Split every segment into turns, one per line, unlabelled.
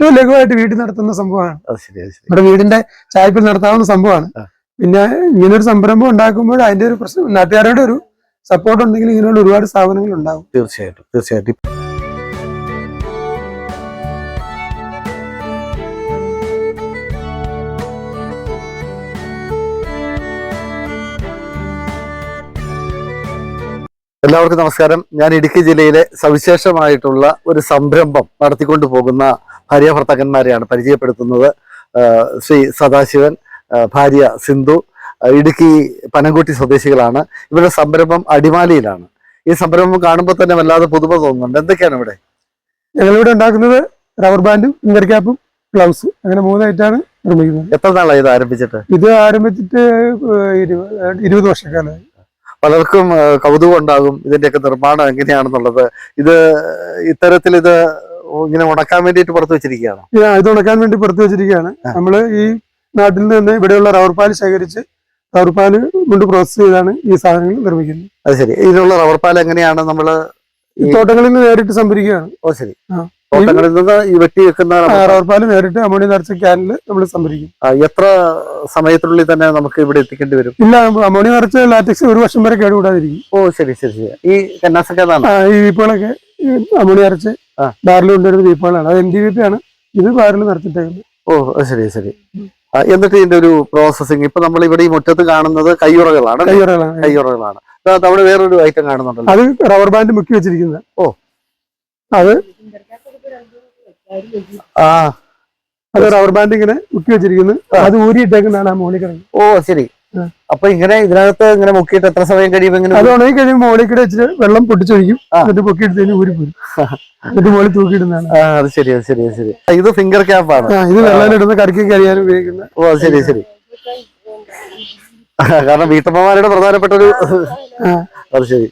ഏറ്റവും ലഘുവായിട്ട് വീട്ടിൽ നടത്തുന്ന സംഭവമാണ്. നമ്മുടെ വീടിന്റെ ചായപ്പിൽ നടത്താവുന്ന സംഭവമാണ്. പിന്നെ ഇങ്ങനൊരു സംരംഭം ഉണ്ടാക്കുമ്പോൾ അതിന്റെ ഒരു പ്രശ്നം നാട്ടുകാരുടെ ഒരു സപ്പോർട്ട് ഉണ്ടെങ്കിൽ ഇങ്ങനെയുള്ള ഒരുപാട് സ്ഥാപനങ്ങൾ ഉണ്ടാവും.
തീർച്ചയായിട്ടും തീർച്ചയായിട്ടും. എല്ലാവർക്കും നമസ്കാരം. ഞാൻ ഇടുക്കി ജില്ലയിലെ സവിശേഷമായിട്ടുള്ള ഒരു സംരംഭം നടത്തിക്കൊണ്ടു പോകുന്ന ഭാര്യ ഭർത്താക്കന്മാരെയാണ് പരിചയപ്പെടുത്തുന്നത് ശ്രീ സദാശിവൻ ഭാര്യ സിന്ധു ഇടുക്കി പനംകുട്ടി സ്വദേശികളാണ്. ഇവരുടെ സംരംഭം അടിമാലിയിലാണ്. ഈ സംരംഭം കാണുമ്പോൾ തന്നെ വല്ലാതെ പുതുമ തോന്നുന്നുണ്ട്. എന്തൊക്കെയാണ് ഇവിടെ?
ഞങ്ങളിവിടെ ഉണ്ടാക്കുന്നത് റബ്ബർ ബാൻഡും ഫിംഗർ ക്യാപ്പും ഗ്ലൗസ് അങ്ങനെ മൂന്നായിട്ടാണ് നിർമ്മിക്കുന്നത്.
എത്ര നാളായി ഇത് ആരംഭിച്ചിട്ട്?
ഇത് ആരംഭിച്ചിട്ട് ഇരുപത് വർഷക്കാലായി വർഷക്കാലമായി.
പലർക്കും കൗതുകം ഉണ്ടാകും ഇതിന്റെയൊക്കെ നിർമ്മാണം എങ്ങനെയാണെന്നുള്ളത്. ഇത് ഇത്തരത്തിൽ ഇത് ഇങ്ങനെ ഉണക്കാൻ വേണ്ടിയിട്ട് പുറത്ത് വെച്ചിരിക്കുകയാണ്.
ഇത് ഉണക്കാൻ വേണ്ടി പുറത്ത് വെച്ചിരിക്കുകയാണ്. നമ്മൾ ഈ നാട്ടിൽ നിന്ന് ഇവിടെയുള്ള റബ്ബർ പാൽ ശേഖരിച്ച് റബ്ബർ പാൽ കൊണ്ട് പ്രോസസ് ചെയ്താണ് ഈ സാധനങ്ങൾ നിർമ്മിക്കുന്നത്.
അത് ശരി. ഇതിനുള്ള റബ്ബർ പാൽ എങ്ങനെയാണ് നമ്മൾ
ഈ തോട്ടങ്ങളിൽ നിന്ന് നേരിട്ട് സംഭരിക്കുകയാണ്.
ഓ ശരി. തോട്ടങ്ങളിൽ നിന്ന് ഈ വെട്ടി വെക്കുന്ന റബ്ബർ
പാൽ നേരിട്ട് അമോണിയ നിറച്ച ക്യാനിൽ നമ്മൾ സംഭരിക്കും.
എത്ര സമയത്തിനുള്ളിൽ തന്നെ നമുക്ക് ഇവിടെ എത്തിക്കേണ്ടി വരും?
ഇല്ല അമോണിയ നിറച്ച ലാറ്റക്സ് ഒരു വർഷം വരെ കേടുകൂടാതിരിക്കും.
ഓ ശരി ശരി ശരി. ഈ കന്നാസൊക്കെ
ഈ വീപ്പുകളൊക്കെ അമോണി അമോണിയ നിറച്ച്. ബാറിൽ കൊണ്ടുവരുന്ന വീപ്പുകളാണ്. അത് എം ഡി വി പി ആണ്. ഇത് ബാറിൽ നിറച്ചിട്ടേക്കുന്നത്
ഓ ശരി ശരി. എന്നിട്ട് ഇതിന്റെ ഒരു പ്രോസസ്സിങ് ഇപ്പൊ നമ്മൾ ഇവിടെ ഈ മുറ്റത്ത് കാണുന്നത് കയ്യുറകളാണ്?
കയ്യുറകളാണ്
കയ്യുറകളാണ് അവിടെ വേറൊരു ഐറ്റം കാണുന്നുണ്ടല്ലോ.
അത് റബ്ബർ ബാൻഡ് മുക്കി വെച്ചിരിക്കുന്നത്.
ഓ.
അത്
ആ.
അത് റബ്ബർ ബാൻഡ് ഇങ്ങനെ മുക്കി വെച്ചിരിക്കുന്നു.
ആ.
അത് ഊരിയിട്ടേക്കുന്നതാണ് ആ മോളിൽ കിടക്കുന്നത്.
ഓ ശരി. അപ്പൊ ഇങ്ങനെ ഇതിനകത്ത് ഇങ്ങനെ മുക്കിയിട്ട് എത്ര സമയം കഴിയുമ്പോ ഇങ്ങനെ
അത് ഉണങ്ങി കഴിയുമ്പോൾ മോളിൽ കൂടെ വെച്ചിട്ട് വെള്ളം പൊട്ടിച്ചൊഴിക്കും. എന്നിട്ട് പൊക്കിയെടുത്തതിന് ഊരി പോരും. എന്നിട്ട് മോളിൽ തൂക്കിയിടുന്നതാണ്.
അത് ശരി അത് ശരി ശരി. ഇത് ഫിംഗർ ക്യാപ്പ് ആണ്.
ഇത് വെള്ളം ഇടുന്ന കറിക്ക് കഴിയാൻ ഉപയോഗിക്കുന്ന
ഓ ശരി ശരി. കാരണം വീട്ടമ്മമാരുടെ പ്രധാനപ്പെട്ട ഒരു. അത് ശരി.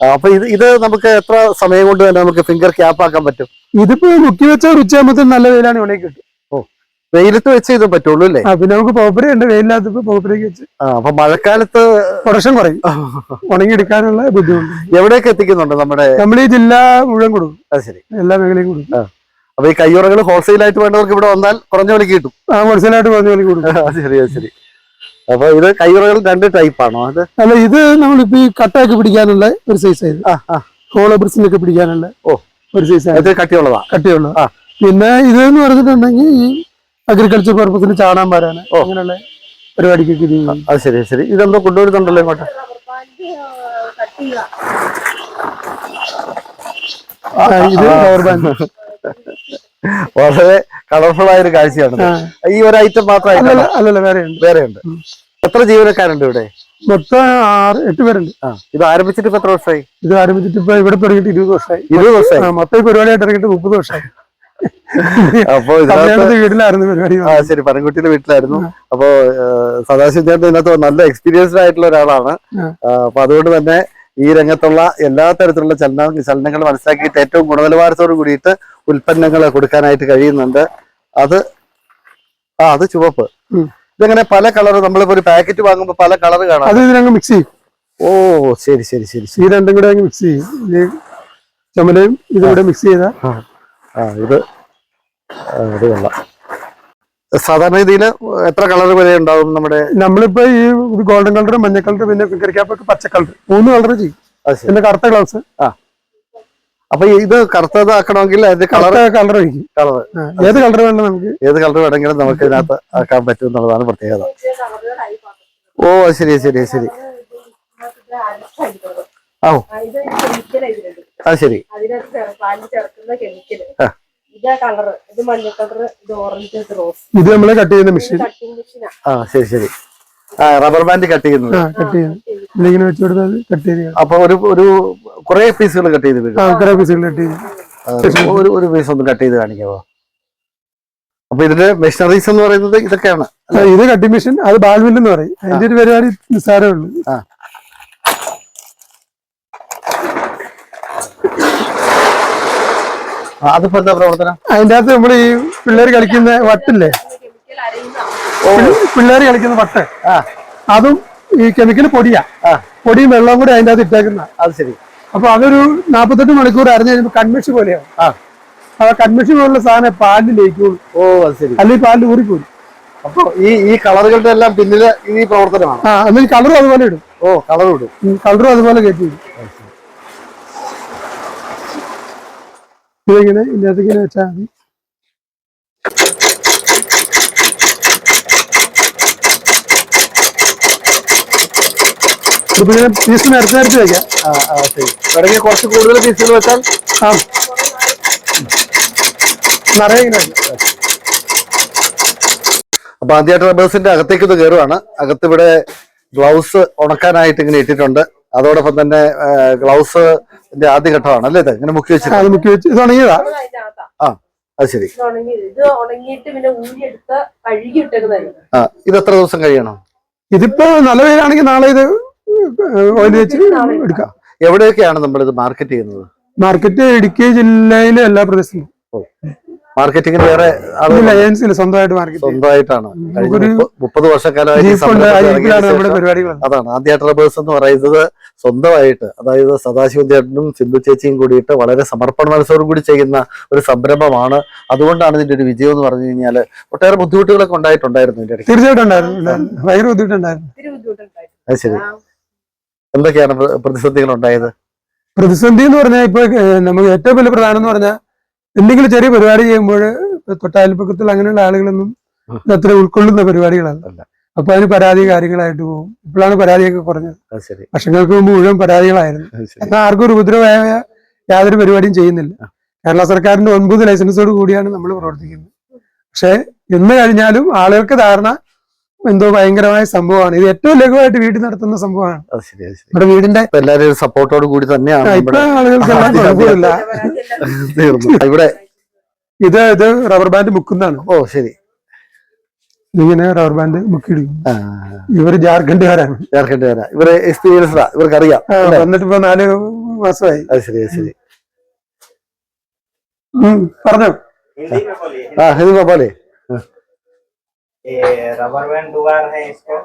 അപ്പൊ ഇത് ഇത് നമുക്ക് എത്ര സമയം കൊണ്ട് തന്നെ നമുക്ക് ഫിംഗർ ക്യാപ്പ് ആക്കാൻ പറ്റും?
ഇതിപ്പോ മുക്കി വെച്ച ഉച്ചയാകുമ്പോൾ നല്ല വെയിലാണ് ഉണങ്ങി കിട്ടും
വെയിലത്ത് വെച്ച് ഇത് പറ്റുള്ളൂ അല്ലേ?
പിന്നെ നമുക്ക് പോപ്പര ഉണ്ട്. വെയിലില്ലാത്തപ്പോ പോപ്പരയ്ക്ക് വെച്ച്
അപ്പൊ മഴക്കാലത്ത്
പ്രൊഡക്ഷൻ കുറയും. ഉണങ്ങിയെടുക്കാനുള്ള ബുദ്ധിമുട്ട്.
എവിടെയൊക്കെ എത്തിക്കുന്നുണ്ട് നമ്മുടെ
നമ്മൾ ഈ ജില്ല മുഴുവൻ കൊടുക്കും.
അത് ശരി.
എല്ലാ മേഖലയും കൊടുക്കും.
അപ്പൊ ഈ കയ്യുറകൾ ഹോൾസെയിൽ ആയിട്ട് വേണ്ടവർക്ക് ഇവിടെ വന്നാൽ കുറഞ്ഞ വിലക്ക് കിട്ടും.
ആ ഹോൾസെയിൽ ആയിട്ട് കുറഞ്ഞ വിലക്ക്
കൊടുക്കും. ശരി ശരി. അപ്പൊ ഇത് കയ്യുറകൾ രണ്ട് ടൈപ്പ് ആണോ അത്?
അല്ല ഇത് നമ്മളിപ്പോ ഈ കട്ടയൊക്കെ പിടിക്കാനുള്ള ഒരു സൈസ് ആയത്. ഹോളോ ബ്രിസിനൊക്കെ പിടിക്കാനുള്ള
ഓ.
ഒരു സൈസ്
കട്ടിയുള്ളതാ.
കട്ടിയുള്ള
ആ.
പിന്നെ ഇത് എന്ന് പറഞ്ഞിട്ടുണ്ടെങ്കിൽ ഈ അഗ്രികൾച്ചർ പർപ്പസിന് ചാണാൻ വരാന്
ഓ.
അങ്ങനെയുള്ള പരിപാടിക്കൊക്കെ ഇത് ചെയ്യും.
അത് ശരി ശരി. ഇതെന്തോ കൊണ്ടുവരുന്നുണ്ടല്ലോ ഇങ്ങോട്ട്?
ആ, ഇത്
വളരെ കളർഫുൾ ആയ ഒരു കാഴ്ചയാണ് ഇത്.
ആ.
ഈ ഒരു ഐറ്റം മാത്രമായിട്ട്
അല്ലല്ല അല്ലല്ല വേറെ ഉണ്ട്
വേറെ ഉണ്ട് എത്ര ജീവനക്കാരുണ്ട് ഇവിടെ?
മൊത്തം ആറ് എട്ട് പേരുണ്ട്.
ആ ഇത് ആരംഭിച്ചിട്ട് ഇപ്പൊ എത്ര വർഷമായി?
ഇത് ആരംഭിച്ചിട്ട് ഇപ്പൊ ഇവിടെ തുടങ്ങിയിട്ട് ഇരുപത് വർഷമായി.
ഇരുപത് വർഷമായി?
ആ, മൊത്തം ഈ പരിപാടിയായിട്ട് ഇറങ്ങിയിട്ട് മുപ്പത് വർഷമായി.
അപ്പൊ
വീട്ടിലായിരുന്നു പരിപാടി
ആ ശരി പനംകുട്ടിയുടെ വീട്ടിലായിരുന്നു. അപ്പോ സദാശിവ ചേട്ടൻ ഇതിനകത്ത് നല്ല എക്സ്പീരിയൻസ്ഡ് ആയിട്ടുള്ള ഒരാളാണ്. അപ്പൊ അതുകൊണ്ട് തന്നെ ഈ രംഗത്തുള്ള എല്ലാ തരത്തിലുള്ള ചലന ചലനങ്ങൾ മനസ്സിലാക്കിയിട്ട് ഏറ്റവും ഗുണനിലവാരത്തോട് കൂടിയിട്ട് ഉൽപ്പന്നങ്ങൾ കൊടുക്കാനായിട്ട് കഴിയുന്നുണ്ട്. അത് ആ അത് ചുവപ്പ്. ഇതങ്ങനെ പല കളർ നമ്മളിപ്പോ ഒരു പാക്കറ്റ് വാങ്ങുമ്പോൾ പല കളർ കാണാം.
അത് ഇതിനങ്ങ് മിക്സ് ചെയ്യും.
ഓ ശരി ശരി ശരി
ഈ രണ്ടും കൂടെ അങ്ങ് മിക്സ് ചെയ്യും. ചുമലയും ഇതും കൂടെ മിക്സ് ചെയ്താൽ
ആ ഇത് ഇതുള്ള ഇത് കൊള്ളാം. സാധാരണ രീതിയിൽ എത്ര കളർ വരെ ഉണ്ടാവും നമ്മുടെ?
നമ്മളിപ്പോ ഈ ഗോൾഡൻ കളർ മഞ്ഞ കളർ പിന്നെ കരിക്കാപ്പൊക്കെ പച്ച കളർ മൂന്ന് കളർ ചെയ്യും. പിന്നെ കറുത്ത ഗ്ലൗസ് ആ.
അപ്പൊ ഇത് കറുത്തതാക്കണമെങ്കിൽ അതിന്റെ കളർ
കളർ ഒഴിക്കും
കളർ
ഏത് കളർ വേണം നമുക്ക്?
ഏത് കളർ വേണമെങ്കിലും നമുക്ക് ഇതിനകത്ത് ആക്കാൻ പറ്റും എന്നുള്ളതാണ് പ്രത്യേകത. ഓ ശരി ശരി ശരി. ഓ അത് ശരി. കെമിക്കൽ
ഇത്
നമ്മൾ കട്ട് ചെയ്യുന്ന മെഷീൻ
ആ. ശരി ശരി. ആ റബ്ബർ ബാൻഡ് കട്ട് ചെയ്യുന്നത്.
കട്ട് വെച്ച് കൊടുത്താൽ കട്ട് ചെയ്ത്
അപ്പൊ ഒരു ഒരു കുറെ പീസുകൾ കട്ട് ചെയ്ത് വീഴും
ആ കുറെ പീസുകൾ കട്ട് ചെയ്ത്
ഒരു ഒരു പീസ് ഒന്ന് കട്ട് ചെയ്ത് കാണിക്കാവോ? അപ്പൊ ഇതിന്റെ മെഷീനറീസ് എന്ന് പറയുന്നത് ഇതൊക്കെയാണ്
ഇത് കട്ടിംഗ് മെഷീൻ അത് ബാൽവിൽ എന്ന് പറയും. അതിന്റെ ഒരു പരിപാടി നിസ്സാരമേ ഉള്ളൂ
ആ. ആ, അതിപ്പോ എന്താ പ്രവർത്തനം?
അതിന്റെ അകത്ത് നമ്മൾ ഈ പിള്ളേർ കളിക്കുന്ന വട്ടില്ലേ? പിള്ളേർ കളിക്കുന്ന വട്ട്. അതും ഈ കെമിക്കൽ പൊടിയാ. പൊടിയും വെള്ളവും കൂടി അതിന്റെ അകത്ത് ഇട്ടേക്കുന്ന
അത് ശരി.
അപ്പൊ അതൊരു നാപ്പത്തെട്ട് മണിക്കൂർ അരഞ്ഞു കഴിയുമ്പോൾ കൺമിഷ് പോലെയാവും. അപ്പൊ കൺവെൻഷൻ പോലുള്ള സാധനം പാലിൽ ലയിക്കുള്ളൂ
ഓ അത് ശരി.
അല്ലെങ്കിൽ പാലിൽ ഊറിപ്പോയി
അപ്പൊ ഈ ഈ കളറുകളുടെ എല്ലാം പിന്നിൽ ഈ പ്രവർത്തനമാണ്.
ആ അല്ലെങ്കിൽ കളറും അതുപോലെ ഇടും.
ഓ കളറും ഇടും.
കളറും അതുപോലെ കയറ്റി വിടും ഇതിങ്ങനെ ഇതിനകത്ത് ഇങ്ങനെ വെച്ചാൽ മതി പിന്നെ പീസ് നിരത്തി നിരത്തി വെക്കാം.
ആ ആ ശരി. വേണമെങ്കിൽ കുറച്ച് കൂടുതൽ പീസുകൾ വെച്ചാൽ
ആ. നിറയെ ഇങ്ങനെ വെക്കാം.
അപ്പൊ ആദ്യമായിട്ട് റബ്ബേഴ്സിന്റെ അകത്തേക്ക് ഇത് കയറുവാണ് അകത്തിവിടെ ഗ്ലൗസ് ഉണക്കാനായിട്ട് ഇങ്ങനെ ഇട്ടിട്ടുണ്ട്. അതോടൊപ്പം തന്നെ ഗ്ലൗസ് ആദ്യ ഘട്ടമാണ് അല്ലേ ഇത്? ഇങ്ങനെ മുക്കി
ആ,
വെച്ചിട്ട്.
അത് മുക്കി വെച്ച് ഉണങ്ങിയതാ
ആ
അത് ശരി. ആ ഇത് എത്ര ദിവസം കഴിയണം?
ഇതിപ്പോ നല്ല പേരാണെങ്കിൽ നാളെ ഇത് ഓയിൽ വെച്ച് എടുക്കാം.
എവിടെയൊക്കെയാണ് നമ്മൾ ഇത് മാർക്കറ്റ് ചെയ്യുന്നത്?
മാർക്കറ്റ് ഇടുക്കി ജില്ലയിലെ എല്ലാ പ്രദേശത്തും.
മാർക്കറ്റിങ്ങിന് വേറെ
ലയൻസിൽ സ്വന്തമായിട്ട് മാർക്കറ്റ്
സ്വന്തമായിട്ടാണ്. മുപ്പത് വർഷക്കാലമായിട്ട് അതാണ്. ആദ്യമായിട്ട് റബ്ബേഴ്സ് എന്ന് പറയുന്നത് സ്വന്തമായിട്ട് അതായത് സദാശിവൻ ചേട്ടനും സിന്ധു ചേച്ചിയും കൂടിയിട്ട് വളരെ സമർപ്പണ മനസ്സോടും കൂടി ചെയ്യുന്ന ഒരു സംരംഭമാണ്. അതുകൊണ്ടാണ് ഇതിന്റെ ഒരു വിജയം എന്ന് പറഞ്ഞു കഴിഞ്ഞാൽ ഒട്ടേറെ ബുദ്ധിമുട്ടുകളൊക്കെ ഉണ്ടായിട്ടുണ്ടായിരുന്നു ഇതിന്റെ
തീർച്ചയായിട്ടും
അത് ശരി. എന്തൊക്കെയാണ് പ്ര- പ്രതിസന്ധികൾ ഉണ്ടായത്
പ്രതിസന്ധി എന്ന് പറഞ്ഞാൽ ഇപ്പൊ നമുക്ക് ഏറ്റവും വലിയ പ്രധാനം എന്ന് പറഞ്ഞാൽ എന്തെങ്കിലും ചെറിയ പരിപാടി ചെയ്യുമ്പോൾ തൊട്ടാൽപ്പക്കത്തിൽ അങ്ങനെയുള്ള ആളുകളൊന്നും അത്ര ഉൾക്കൊള്ളുന്ന പരിപാടികളല്ല. അപ്പൊ അതിന് പരാതി കാര്യങ്ങളായിട്ട് പോകും. ഇപ്പോഴാണ് പരാതിയൊക്കെ കുറഞ്ഞത്. വർഷങ്ങൾക്ക് മുമ്പ് മുഴുവൻ പരാതികളായിരുന്നു. എന്നാൽ ആർക്കും ഒരു ഉപദ്രവമായ യാതൊരു പരിപാടിയും ചെയ്യുന്നില്ല. കേരള സർക്കാരിന്റെ ഒൻപത് ലൈസൻസോട് കൂടിയാണ് നമ്മൾ പ്രവർത്തിക്കുന്നത്. പക്ഷെ എന്ന് കഴിഞ്ഞാലും ആളുകൾക്ക് ധാരണ എന്തോ ഭയങ്കരമായ സംഭവമാണ്. ഇത് ഏറ്റവും ലഘുവായിട്ട് വീട്ടിൽ നടത്തുന്ന സംഭവമാണ്. നമ്മുടെ വീടിന്റെ
എല്ലാരും സപ്പോർട്ടോട് കൂടി തന്നെയാണ് ഇവിടെ
ഇത് ഇത് റബ്ബർ ബാൻഡ് മുക്കുന്നതാണ്.
ഓ ശരി.
ഇങ്ങനെ റബ്ബർ ബാൻഡ്
മുക്കിയിടും.
ഇവർ ജാർഖണ്ഡുകാരാണ്.
ജാർഖണ്ഡുകാരാ. ഇവർ എക്സ്പീരിയൻസ് ഇവർക്ക് അറിയാം
വന്നിട്ട് ഇപ്പൊ നാല് മാസമായി.
അത് ശരി ശരി.
പറഞ്ഞോ.
ആ ഹരി പോലെ.
ये रबर बैंड दुआर है इसको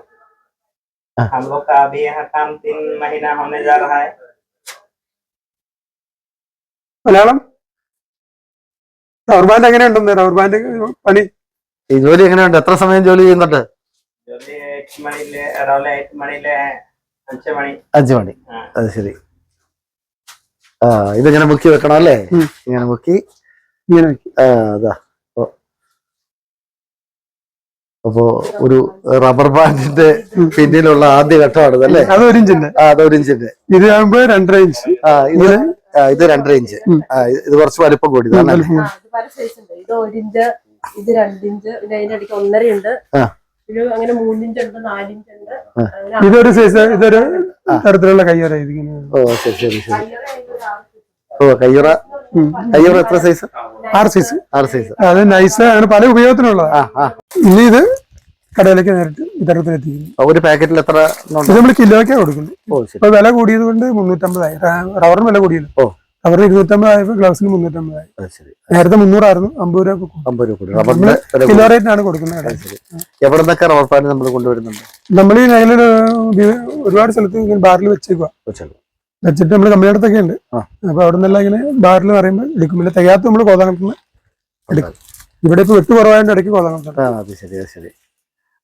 हम लोग का अभी यहाँ काम तीन महीना होने जा रहा है
മലയാളം റബ്ബർ ബാൻഡ് എങ്ങനെയുണ്ടെന്ന് റബ്ബർ ബാൻഡ് പണി
ഈ ജോലി എങ്ങനെയുണ്ട് എത്ര സമയം ജോലി ചെയ്യുന്നുണ്ട്
जल्दी एक मणि ले रावले एक मणि ले അഞ്ച് മണി
അഞ്ചു മണി
ആ.
അത് ശരി ആ ഇതിങ്ങനെ മുക്കി വെക്കണം അല്ലേ
ഉം.
ഇങ്ങനെ മുക്കി
ഇങ്ങനെ വെക്കും.
ആ, അതാ അപ്പോ ഒരു റബ്ബർ ബാൻഡിന്റെ പിന്നിലുള്ള ആദ്യ ഘട്ടമാണ് അല്ലേ
അത് ഒരു ഇഞ്ചിന്റെ
ആ അത് ഒരു ഇഞ്ചിന്റെ
ഇത് ആകുമ്പോ രണ്ടര ഇഞ്ച്
ആ ഇത് ഇത് രണ്ടര ഇഞ്ച് ആ ഇത് കുറച്ച് വലിപ്പം
കൂടി ഇത് ഉണ്ട്. ഇത് ഒരു ഇഞ്ച് ഇത് രണ്ടിഞ്ച് പിന്നെ അതിന്റെ ഇടയ്ക്ക് ഒന്നര ഉണ്ട് അങ്ങനെ മൂന്നിഞ്ച് ഉണ്ട് നാലിഞ്ച് ഉണ്ട്.
ഇതൊരു സൈസ് ഇതൊരു തരത്തിലുള്ള കയ്യോര ഇതിങ്ങനെ.
ഓ ശരി ശരി ശരി. ഓ കയ്യുറ. കയ്യുറ എത്ര സൈസ്
ആറ് സൈസ്
ആറ് സൈസ്
അത് നൈസ് അങ്ങനെ പല ഉപയോഗത്തിനുള്ളതാണ്
ആ
ഇനി ഇത് കടയിലേക്ക് നേരിട്ട് വിതരണത്തിനെത്തിക്കുന്നു
ഒരു പാക്കറ്റിൽ എത്ര
നമ്മൾ കിലോയ്ക്കാണ് കൊടുക്കുന്നത്.
ശരി.
ഇപ്പൊ വില കൂടിയത് കൊണ്ട് മുന്നൂറ്റമ്പതായി. റവറും വില കൂടിയല്ലോ.
ഓ.
റബ്ബറിന് ഇരുന്നൂറ്റമ്പതായപ്പോ ഗ്ലൗസിന് മുന്നൂറ്റമ്പതായി. നേരത്തെ മുന്നൂറായിരുന്നു അമ്പത് രൂപ.
അമ്പത് രൂപ
കിലോ
റേറ്റ്
റേറ്റിനാണ് കൊടുക്കുന്നത് കടയിൽ.
ശരി. എവിടെ നിന്നൊക്കെ റബ്ബർ പാന്റ് നമ്മൾ കൊണ്ടുവരുന്നുണ്ട്?
നമ്മൾ ഈ മേഖലയിൽ ഒരുപാട് സ്ഥലത്ത് ബാറിൽ വെച്ചേക്കുക
ശരി.
വെച്ചിട്ട് നമ്മൾ കമ്പനിയടുത്തൊക്കെ ഉണ്ട്. അപ്പൊ അവിടെ നിന്നെല്ലാം ഇങ്ങനെ ബാറിൽ പറയുമ്പോൾ എടുക്കും പിന്നെ തികയാത്ത നമ്മൾ കോതാങ്കത്തിന് എടുക്കും. ഇവിടെ ഇപ്പൊ വെട്ട് കുറവായതിന്റെ ഇടയ്ക്ക്
അത് ശരി അത് ശരി.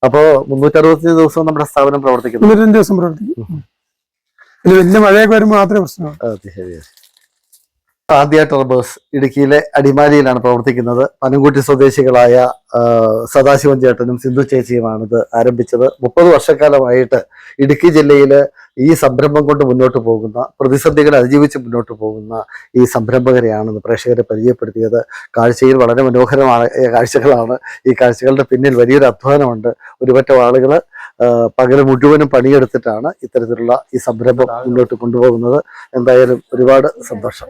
അപ്പോ മുന്നൂറ്ററുപത്തി ദിവസവും നമ്മുടെ സ്ഥാപനം പ്രവർത്തിക്കുന്നു.
മുന്നൂറ്റഞ്ച് ദിവസം പ്രവർത്തിക്കും. വലിയ മഴയൊക്കെ വരുമ്പോൾ മാത്രമേ പ്രശ്നമുള്ളൂ.
ആ, അത് ശരി ആദ്യമായിട്ട് റബ്ബേഴ്സ് ഇടുക്കിയിലെ അടിമാലിയിലാണ് പ്രവർത്തിക്കുന്നത്. പനംകുട്ടി സ്വദേശികളായ സദാശിവൻ ചേട്ടനും സിന്ധു ചേച്ചിയുമാണിത് ആരംഭിച്ചത്. മുപ്പത് വർഷക്കാലമായിട്ട് ഇടുക്കി ജില്ലയിൽ ഈ സംരംഭം കൊണ്ട് മുന്നോട്ട് പോകുന്ന പ്രതിസന്ധികളെ അതിജീവിച്ച് മുന്നോട്ട് പോകുന്ന ഈ സംരംഭകരെയാണ് ഇന്ന് പ്രേക്ഷകരെ പരിചയപ്പെടുത്തിയത്. കാഴ്ചയിൽ വളരെ മനോഹരമായ കാഴ്ചകളാണ് ഈ കാഴ്ചകളുടെ പിന്നിൽ വലിയൊരു അധ്വാനമുണ്ട്. ഒരുപറ്റം ആളുകൾ പകൽ മുഴുവനും പണിയെടുത്തിട്ടാണ് ഇത്തരത്തിലുള്ള ഈ സംരംഭം മുന്നോട്ട് കൊണ്ടുപോകുന്നത്. എന്തായാലും ഒരുപാട് സന്തോഷം.